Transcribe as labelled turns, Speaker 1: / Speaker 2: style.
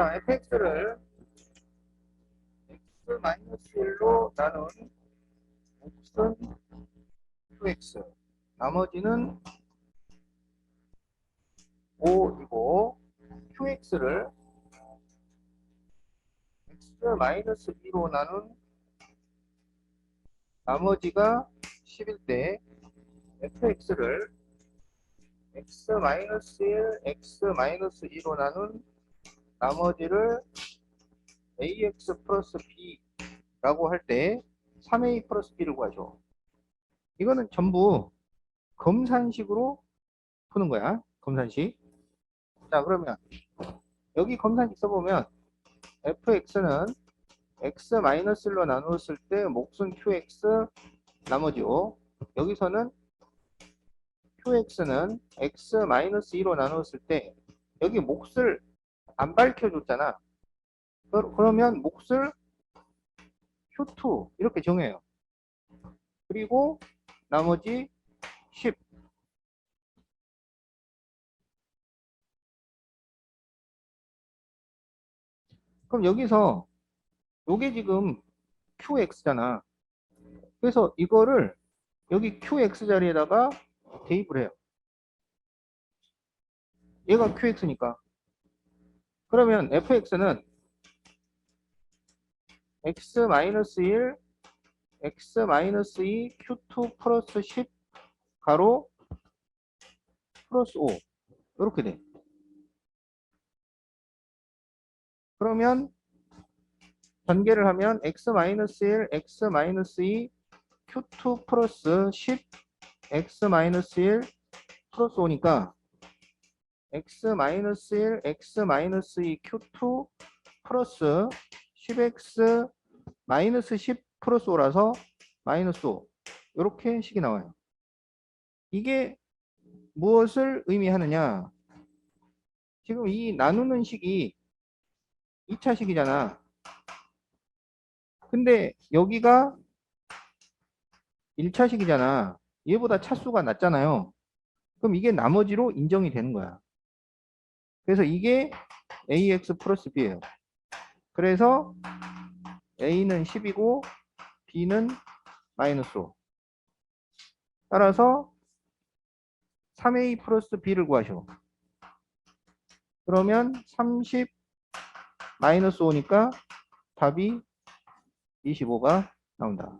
Speaker 1: 자, fx를 x-1로 나눈 몫은 qx. 나머지는 5이고 qx를 x-2로 나눈 나머지가 10일 때 fx를 x-1, x-2로 나눈 나머지를 ax 플러스 b라고 할 때 3a 플러스 b를 구하죠. 이거는 전부 검산식으로 푸는 거야. 검산식. 자 그러면 여기 검산식 써보면 fx는 x-1로 나누었을 때 몫은 qx 나머지 5 여기서는 qx는 x-2로 나누었을 때 여기 몫을 안 밝혀줬잖아. 그- 그러면 몫을 Q2 이렇게 정해요. 그리고 나머지 10 그럼 여기서 요게 지금 QX잖아. 그래서 이거를 여기 QX 자리에다가 대입을 해요. 얘가 QX니까. 그러면 fx는 x-1, x-2, q2 플러스 10 가로 플러스 5 이렇게 돼. 그러면 전개를 하면 x-1, x-2, q2 플러스 10, x-1 플러스 5니까 x-1, x-2, q2 플러스 10x 마이너스 10 플러스 5라서 마이너스 5 이렇게 식이 나와요. 이게 무엇을 의미하느냐? 지금 이 나누는 식이 2차 식이잖아. 근데 여기가 1차 식이잖아. 얘보다 차수가 낮잖아요. 그럼 이게 나머지로 인정이 되는 거야. 그래서 이게 ax 플러스 b예요. 그래서 a는 10이고 b는 마이너스 5. 따라서 3a 플러스 b를 구하셔. 그러면 30 마이너스 5니까 답이 25가 나온다.